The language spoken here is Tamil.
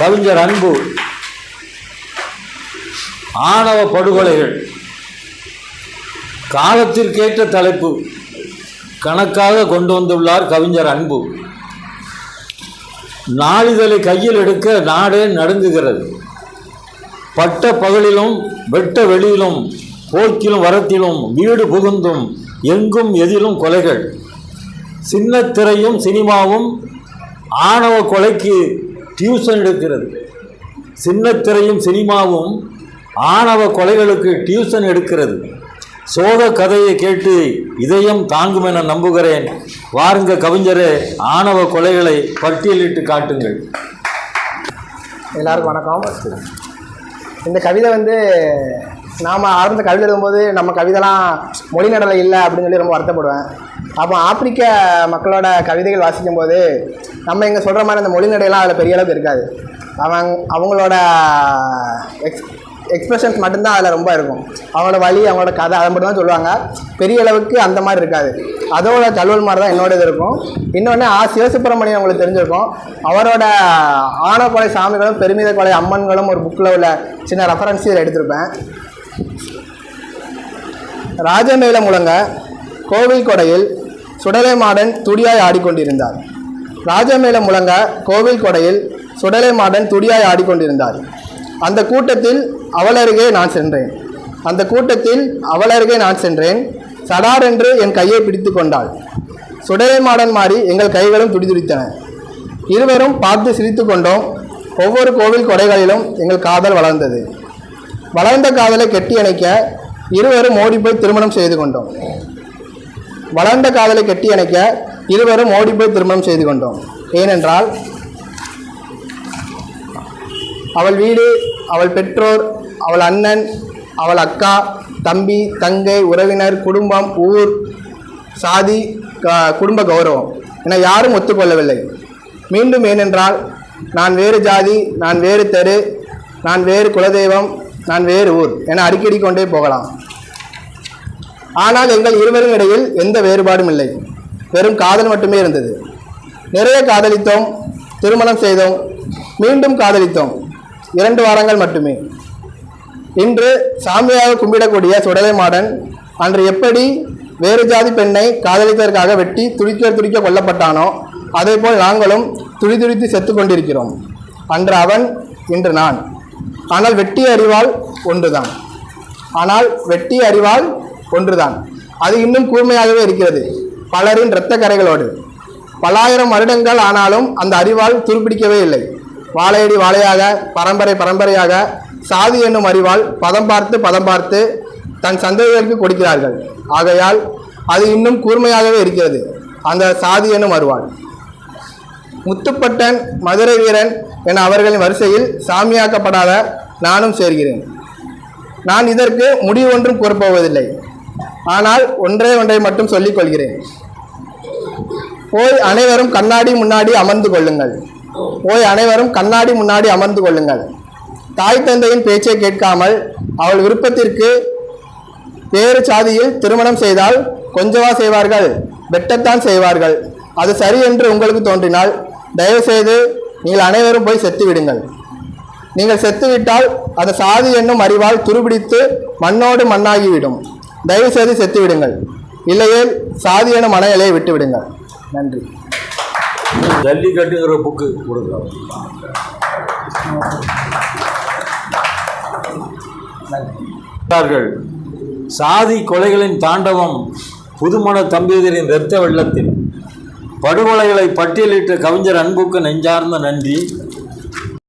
கவிஞர் அன்பு ஆணவ படுகொலைகள் காலத்திற்கேற்ற தலைப்பு கணக்காக கொண்டு வந்துள்ளார் கவிஞர் அன்பு. நாளிதழை கையில் எடுக்க நாடே நடுங்குகிறது. பட்ட பகலிலும் வெட்ட வெளியிலும் போக்கிலும் வரத்திலும் வீடு புகுந்தும் எங்கும் எதிலும் கொலைகள். சின்னத்திரையும் சினிமாவும் ஆணவ கொலைக்கு டியூஷன் எடுக்கிறது. சின்னத்திரையும் சினிமாவும் ஆணவ கொலைகளுக்கு டியூஷன் எடுக்கிறது. சோக கதையை கேட்டு இதயம் தாங்கும் என நம்புகிறேன். வாருங்க கவிஞரே ஆணவ கொலைகளை பட்டியலிட்டு காட்டுங்கள். எல்லாருக்கும் வணக்கம். இந்த கவிதை வந்து நாம் ஆரம்பத்தில் கவிதை எழுதும்போது நம்ம கவிதைலாம் மொழி நடலை இல்லை அப்படின்னு சொல்லி ரொம்ப வருத்தப்படுவேன். அப்போ ஆப்பிரிக்க மக்களோட கவிதைகள் வாசிக்கும் போது நம்ம இங்கே சொல்கிற மாதிரி அந்த மொழி நடையெல்லாம் அதில் பெரிய அளவுக்கு இருக்காது. அவங்க அவங்களோட எக்ஸ் எக்ஸ்பிரஷன்ஸ் மட்டும்தான் அதில் ரொம்ப இருக்கும். அவங்களோட வழி அவங்களோட கதை அதை மட்டும் தான் சொல்லுவாங்க. பெரிய அளவுக்கு அந்த மாதிரி இருக்காது. அதோட தழுவல் மாதிரி தான் என்னோட இது இருக்கும். இன்னொன்று ஆ சிவசுப்பிரமணியம் அவங்களுக்கு தெரிஞ்சிருக்கும். அவரோட ஆனக்கொலை சாமிகளும் பெருமித கொலை அம்மன்களும் ஒரு புக்கில் உள்ள சின்ன ரெஃபரன்ஸ் இதில் எடுத்திருப்பேன். ராஜமேல முழங்க கோவில் கொடையில் சுடலை மாடன் துடியாய் ஆடிக்கொண்டிருந்தார். ராஜமேல முழங்க கோவில் கொடையில் சுடலை மாடன் துடியாய் ஆடிக்கொண்டிருந்தார். அந்த கூட்டத்தில் அவளருகே நான் சென்றேன். அந்த கூட்டத்தில் அவளருகே நான் சென்றேன். சடாரென்று என் கையை பிடித்து கொண்டாள். சுடலை மாடன் மாறி எங்கள் கைகளும் துடிதுடித்தன. இருவரும் பார்த்து சிரித்து கொண்டோம். ஒவ்வொரு கோவில் கொடைகளிலும் எங்கள் காதல் வளர்ந்தது. வளர்ந்த காதலை கெட்டி அணைக்க இருவரும் ஓடி போய் திருமணம் செய்து கொண்டோம். வளர்ந்த காதலை கெட்டி அணைக்க இருவரும் ஓடி போய் திருமணம் செய்து கொண்டோம். ஏனென்றால் அவள் வீடு அவள் பெற்றோர் அவள் அண்ணன் அவள் அக்கா தம்பி தங்கை உறவினர் குடும்பம் ஊர் சாதி க- குடும்ப கௌரவம் என யாரும் ஒத்துக்கொள்ளவில்லை. மீண்டும் ஏனென்றால் நான் வேறு ஜாதி நான் வேறு தெரு நான் வேறு குலதெய்வம் நான் வேறு ஊர். என அடிக்கடி கொண்டே போகலாம். ஆனால் எங்கள் இருவரும் இடையில் எந்த வேறுபாடும் இல்லை. வெறும் காதல் மட்டுமே இருந்தது. நிறைய காதலித்தோம் திருமணம் செய்தோம் மீண்டும் காதலித்தோம். இரண்டு வாரங்கள் மட்டுமே. இன்று சாமியாக கும்பிடக்கூடிய சுடலை மாடன் அன்று எப்படி வேறு ஜாதி பெண்ணை காதலித்ததற்காக வெட்டி துடிக்க துடிக்க கொல்லப்பட்டானோ அதேபோல் நாங்களும் துடி துடித்து செத்து கொண்டிருக்கிறோம். அன்று அவன் இன்று நான். ஆனால் வெட்டி அறிவால் ஒன்றுதான். ஆனால் வெட்டி அறிவால் ஒன்றுதான். அது இன்னும் கூர்மையாகவே இருக்கிறது. பலரின் இரத்த கரைகளோடு. பல்லாயிரம் வருடங்கள் ஆனாலும் அந்த அறிவால் துருப்பிடிக்கவே இல்லை. வாழையடி வாழையாக பரம்பரை பரம்பரையாக சாதி என்னும் அறிவால் பதம் பார்த்து பதம் பார்த்து தன் சந்ததிகளுக்கு கொடுக்கிறார்கள். ஆகையால் அது இன்னும் கூர்மையாகவே இருக்கிறது. அந்த சாதி என்னும் அறிவாள் முத்துப்பட்டன் மதுரை வீரன் என அவர்களின் வரிசையில் சாமியாக்கப்படாத நானும் சேர்கிறேன். நான் இதற்கு முடிவு ஒன்றும் கூறப்போவதில்லை. ஆனால் ஒன்றே ஒன்றை மட்டும் சொல்லிக் கொள்கிறேன். போய் அனைவரும் கண்ணாடி முன்னாடி அமர்ந்து கொள்ளுங்கள். போய் அனைவரும் கண்ணாடி முன்னாடி அமர்ந்து கொள்ளுங்கள். தாய் தந்தையின் பேச்சை கேட்காமல் அவள் விருப்பத்திற்கு வேறு சாதியில் திருமணம் செய்தால் கொஞ்சவா செய்வார்கள் வெட்டத்தான் செய்வார்கள். அது சரி என்று உங்களுக்கு தோன்றினால் தயவுசெய்து நீங்கள் அனைவரும் போய் செத்து விடுங்கள். நீங்கள் செத்துவிட்டால் அந்த சாதி என்னும் அறிவால் துருபிடித்து மண்ணோடு மண்ணாகிவிடும். தயவுசெய்து செத்து விடுங்கள். இல்லையே சாதி எனும் மனநிலையை விட்டு விடுங்கள். நன்றி. ஜல்லிக்கட்டுங்கிற புக்கு கொடுக்குறோம் சாதி கொலைகளின் தாண்டவம் புதுமண தம்பியரின் இரத்த வெள்ளத்தில். படுகொலைகளை பட்டியலிட்ட கவிஞர் அன்புக்கு நெஞ்சார்ந்த நன்றி.